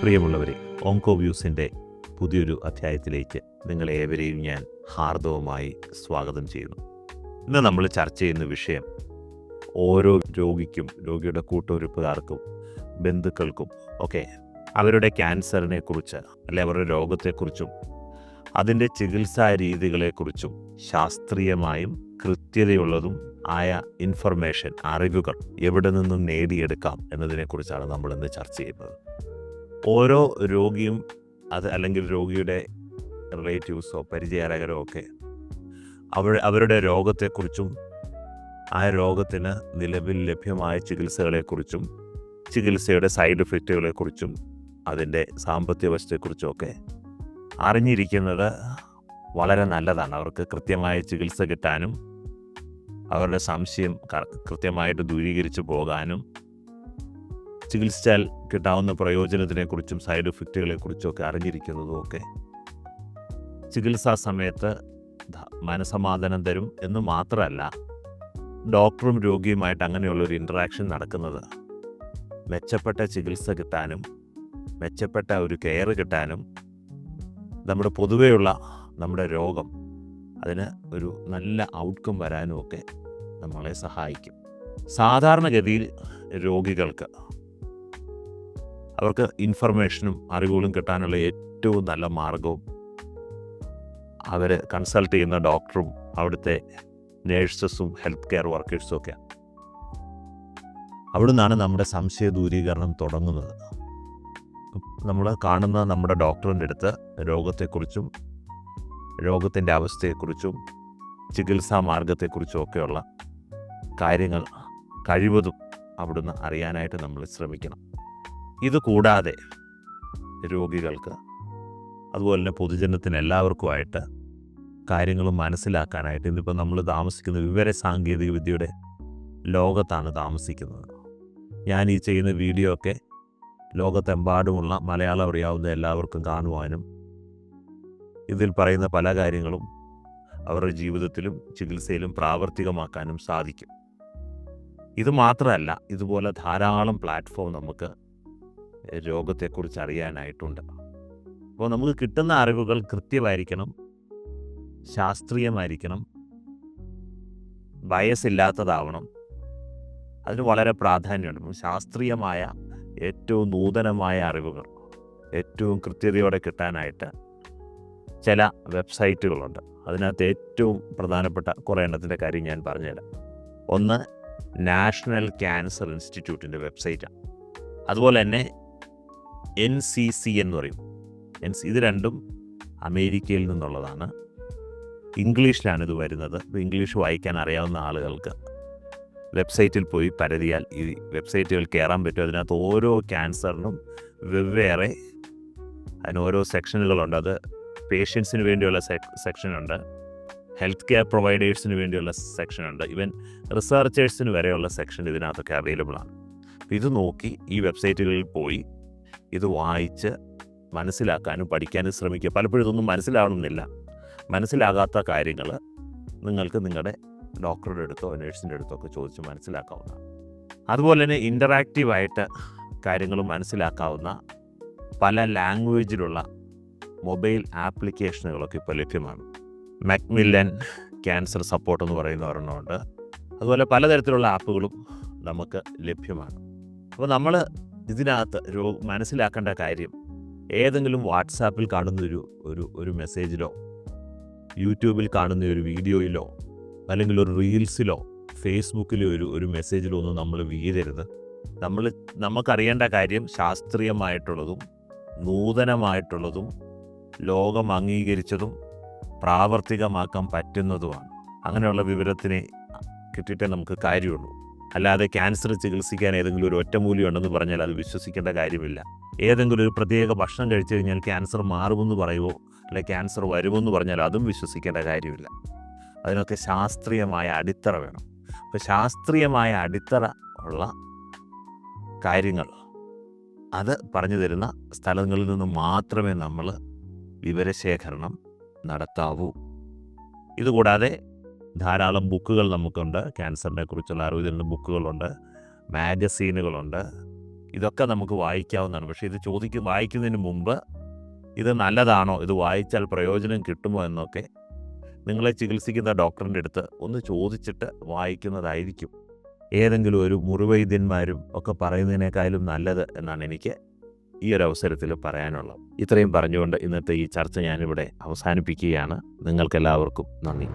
പ്രിയമുള്ളവരെ ഓങ്കോ വ്യൂസിന്റെ പുതിയൊരു അധ്യായത്തിലേക്ക് നിങ്ങളേവരെയും ഞാൻ ഹാർദവുമായി സ്വാഗതം ചെയ്യുന്നു. ഇന്ന് നമ്മൾ ചർച്ച ചെയ്യുന്ന വിഷയം ഓരോ രോഗിക്കും രോഗിയുടെ കൂട്ടുവരുപ്പുകാർക്കും ബന്ധുക്കൾക്കും ഒക്കെ അവരുടെ ക്യാൻസറിനെ കുറിച്ച് അല്ലെ അവരുടെ രോഗത്തെക്കുറിച്ചും അതിന്റെ ചികിത്സാ രീതികളെക്കുറിച്ചും ശാസ്ത്രീയമായും കൃത്യതയുള്ളതും ആയ ഇൻഫർമേഷൻ അറിവുകൾ എവിടെ നിന്നും നേടിയെടുക്കാം എന്നതിനെക്കുറിച്ചാണ് നമ്മൾ ഇന്ന് ചർച്ച ചെയ്യുന്നത്. ഓരോ രോഗിയും അത് അല്ലെങ്കിൽ രോഗിയുടെ റിലേറ്റീവ്സോ പരിചയരകരോ ഒക്കെ അവർ അവരുടെ രോഗത്തെക്കുറിച്ചും ആ രോഗത്തിന് നിലവിൽ ലഭ്യമായ ചികിത്സകളെക്കുറിച്ചും ചികിത്സയുടെ സൈഡ് എഫക്റ്റുകളെക്കുറിച്ചും അതിന്റെ സാമ്പത്തിക വശത്തെക്കുറിച്ചും ഒക്കെ അറിഞ്ഞിരിക്കുന്നത് വളരെ നല്ലതാണ്. അവർക്ക് കൃത്യമായ ചികിത്സ കിട്ടാനും അവരുടെ സംശയം കൃത്യമായിട്ട് ദൂരീകരിച്ച് പോകാനും ചികിത്സിച്ചാൽ കിട്ടാവുന്ന പ്രയോജനത്തിനെക്കുറിച്ചും സൈഡ് എഫക്റ്റുകളെക്കുറിച്ചും ഒക്കെ അറിഞ്ഞിരിക്കുന്നതും ഒക്കെ ചികിത്സാ സമയത്ത് മനസമാധാനം തരും എന്ന് മാത്രമല്ല ഡോക്ടറും രോഗിയുമായിട്ട് അങ്ങനെയുള്ളൊരു ഇൻട്രാക്ഷൻ നടക്കുന്നത്. മെച്ചപ്പെട്ട ചികിത്സ കിട്ടാനും മെച്ചപ്പെട്ട ഒരു കെയർ കിട്ടാനും നമ്മുടെ പൊതുവെയുള്ള നമ്മുടെ രോഗം അതിന് ഒരു നല്ല ഔട്ട്കം വരാനും ഒക്കെ നമ്മളെ സഹായിക്കും. സാധാരണഗതിയിൽ രോഗികൾക്ക് അവർക്ക് ഇൻഫർമേഷനും അറിവുകളും കിട്ടാനുള്ള ഏറ്റവും നല്ല മാർഗവും അവർ കൺസൾട്ട് ചെയ്യുന്ന ഡോക്ടറും അവിടുത്തെ നേഴ്സസും ഹെൽത്ത് കെയർ വർക്കേഴ്സും ഒക്കെ അവിടെ നിന്നാണ് നമ്മുടെ സംശയ ദൂരീകരണം തുടങ്ങുന്നത്. നമ്മൾ കാണുന്ന നമ്മുടെ ഡോക്ടറിന്റെ അടുത്ത് രോഗത്തെക്കുറിച്ചും രോഗത്തിന്റെ അവസ്ഥയെക്കുറിച്ചും ചികിത്സാ മാർഗത്തെക്കുറിച്ചും ഒക്കെയുള്ള കാര്യങ്ങൾ കഴിവതും അവിടുന്ന് അറിയാനായിട്ട് നമ്മൾ ശ്രമിക്കണം. ഇത് കൂടാതെ രോഗികൾക്ക് അതുപോലെ തന്നെ പൊതുജനത്തിന് എല്ലാവർക്കുമായിട്ട് കാര്യങ്ങൾ മനസ്സിലാക്കാനായിട്ട് ഇന്നിപ്പോൾ നമ്മൾ താമസിക്കുന്ന വിവര സാങ്കേതിക വിദ്യയുടെ ലോകത്താണ് താമസിക്കുന്നത്. ഞാൻ ഈ ചെയ്യുന്ന വീഡിയോ ഒക്കെ ലോകത്തെമ്പാടുമുള്ള മലയാളം അറിയാവുന്ന എല്ലാവർക്കും കാണുവാനും ഇതിൽ പറയുന്ന പല കാര്യങ്ങളും അവരുടെ ജീവിതത്തിലും ചികിത്സയിലും പ്രാവർത്തികമാക്കാനും സാധിക്കും. ഇത് മാത്രമല്ല ഇതുപോലെ ധാരാളം പ്ലാറ്റ്ഫോം നമുക്ക് രോഗത്തെക്കുറിച്ച് അറിയാനായിട്ടുണ്ട്. അപ്പോൾ നമുക്ക് കിട്ടുന്ന അറിവുകൾ കൃത്യമായിരിക്കണം ശാസ്ത്രീയമായിരിക്കണം വയസ്സില്ലാത്തതാവണം. അതിന് വളരെ പ്രാധാന്യമുണ്ട്. ശാസ്ത്രീയമായ ഏറ്റവും നൂതനമായ അറിവുകൾ ഏറ്റവും കൃത്യതയോടെ കിട്ടാനായിട്ട് ചില വെബ്സൈറ്റുകളുണ്ട്. അതിനകത്ത് ഏറ്റവും പ്രധാനപ്പെട്ട കുറേ എണ്ണത്തിന്റെ കാര്യം ഞാൻ പറഞ്ഞുതരാം. ഒന്ന് നാഷണൽ ക്യാൻസർ ഇൻസ്റ്റിറ്റ്യൂട്ടിന്റെ വെബ്സൈറ്റാണ്. അതുപോലെ തന്നെ എൻ സി സി എന്ന് പറയും. എൻ സി ഇത് രണ്ടും അമേരിക്കയിൽ നിന്നുള്ളതാണ്. ഇംഗ്ലീഷിലാണ് ഇത് വരുന്നത്. ഇംഗ്ലീഷ് വായിക്കാൻ അറിയാവുന്ന ആളുകൾക്ക് വെബ്സൈറ്റിൽ പോയി പരതിയാൽ ഈ വെബ്സൈറ്റുകൾ കയറാൻ പറ്റും. അതിനകത്ത് ഓരോ ക്യാൻസറിനും വെവ്വേറെ അതിന് ഓരോ സെക്ഷനുകളുണ്ട്. അത് പേഷ്യൻസിന് വേണ്ടിയുള്ള സെക്ഷനുണ്ട്. ഹെൽത്ത് കെയർ പ്രൊവൈഡേഴ്സിന് വേണ്ടിയുള്ള സെക്ഷനുണ്ട് ഈവൻ റിസർച്ചേഴ്സിന് വരെയുള്ള സെക്ഷൻ ഇതിനകത്തൊക്കെ അവൈലബിൾ ആണ്. ഇത് നോക്കി ഈ വെബ്സൈറ്റുകളിൽ പോയി ഇത് വായിച്ച് മനസ്സിലാക്കാനും പഠിക്കാനും ശ്രമിക്കുക. പലപ്പോഴും ഇതൊന്നും മനസ്സിലാവണമെന്നില്ല മനസ്സിലാകാത്ത കാര്യങ്ങൾ നിങ്ങൾക്ക് നിങ്ങളുടെ ഡോക്ടറുടെ അടുത്തോ നേഴ്സിന്റെ അടുത്തോ ഒക്കെ ചോദിച്ച് മനസ്സിലാക്കാവുന്നതാണ്. അതുപോലെ തന്നെ ഇന്ററാക്റ്റീവായിട്ട് കാര്യങ്ങൾ മനസ്സിലാക്കാവുന്ന പല ലാംഗ്വേജിലുള്ള മൊബൈൽ ആപ്ലിക്കേഷനുകളൊക്കെ ഇപ്പോൾ ലഭ്യമാണ്. മാക്മില്ലൻ ക്യാൻസർ സപ്പോർട്ട് എന്ന് പറയുന്ന ഒരെണ്ണമുണ്ട്. അതുപോലെ പലതരത്തിലുള്ള ആപ്പുകളും നമുക്ക് ലഭ്യമാണ്. അപ്പോൾ നമ്മൾ ഇതിനകത്ത് ഒരു മനസ്സിലാക്കേണ്ട കാര്യം ഏതെങ്കിലും വാട്സാപ്പിൽ കാണുന്ന ഒരു ഒരു ഒരു മെസ്സേജിലോ യൂട്യൂബിൽ കാണുന്ന ഒരു വീഡിയോയിലോ അല്ലെങ്കിൽ ഒരു റീൽസിലോ ഫേസ്ബുക്കിലോ ഒരു ഒരു മെസ്സേജിലോ ഒന്നും നമ്മൾ വീഴരുത്. നമ്മൾ നമുക്കറിയേണ്ട കാര്യം ശാസ്ത്രീയമായിട്ടുള്ളതും നൂതനമായിട്ടുള്ളതും ലോകം അംഗീകരിച്ചതും പ്രാവർത്തികമാക്കാൻ പറ്റുന്നതുമാണ്. അങ്ങനെയുള്ള വിവരത്തിനെ കിട്ടിയിട്ടേ നമുക്ക് കാര്യമുള്ളൂ. അല്ലാതെ ക്യാൻസർ ചികിത്സിക്കാൻ ഏതെങ്കിലും ഒരു ഒറ്റമൂല്യം ഉണ്ടെന്ന് പറഞ്ഞാൽ അത് വിശ്വസിക്കേണ്ട കാര്യമില്ല. ഏതെങ്കിലും ഒരു പ്രത്യേക ഭക്ഷണം കഴിച്ചു കഴിഞ്ഞാൽ ക്യാൻസർ മാറുമെന്ന് പറയുമോ അല്ലെ ക്യാൻസർ വരുമെന്ന് പറഞ്ഞാൽ അതും വിശ്വസിക്കേണ്ട കാര്യമില്ല. അതിനൊക്കെ ശാസ്ത്രീയമായ അടിത്തറ വേണം. അപ്പോൾ ശാസ്ത്രീയമായ അടിത്തറ ഉള്ള കാര്യങ്ങൾ അത് പറഞ്ഞു തരുന്ന സ്ഥലങ്ങളിൽ നിന്ന് മാത്രമേ നമ്മൾ വിവരശേഖരണം നടത്താവൂ. ഇതുകൂടാതെ ധാരാളം ബുക്കുകൾ നമുക്കുണ്ട്. ക്യാൻസറിനെ കുറിച്ചുള്ള അറിവ് തരുന്ന ബുക്കുകളുണ്ട്. മാഗസീനുകളുണ്ട്. ഇതൊക്കെ നമുക്ക് വായിക്കാവുന്നതാണ്. പക്ഷേ ഇത് ചോദിക്കും വായിക്കുന്നതിന് മുമ്പ് ഇത് നല്ലതാണോ? ഇത് വായിച്ചാൽ പ്രയോജനം കിട്ടുമോ എന്നൊക്കെ നിങ്ങളെ ചികിത്സിക്കുന്ന ഡോക്ടറിന്റെ അടുത്ത് ഒന്ന് ചോദിച്ചിട്ട് വായിക്കുന്നതായിരിക്കും. ഏതെങ്കിലും ഒരു മുറിവൈദ്യന്മാരും ഒക്കെ പറയുന്നതിനേക്കാളും നല്ലത് എന്നാണ് എനിക്ക് ഈ ഒരു അവസരത്തിൽ പറയാനുള്ളത് ഇത്രയും പറഞ്ഞുകൊണ്ട് ഇന്നത്തെ ഈ ചർച്ച ഞാനിവിടെ അവസാനിപ്പിക്കുകയാണ്. നിങ്ങൾക്കെല്ലാവർക്കും നന്ദി.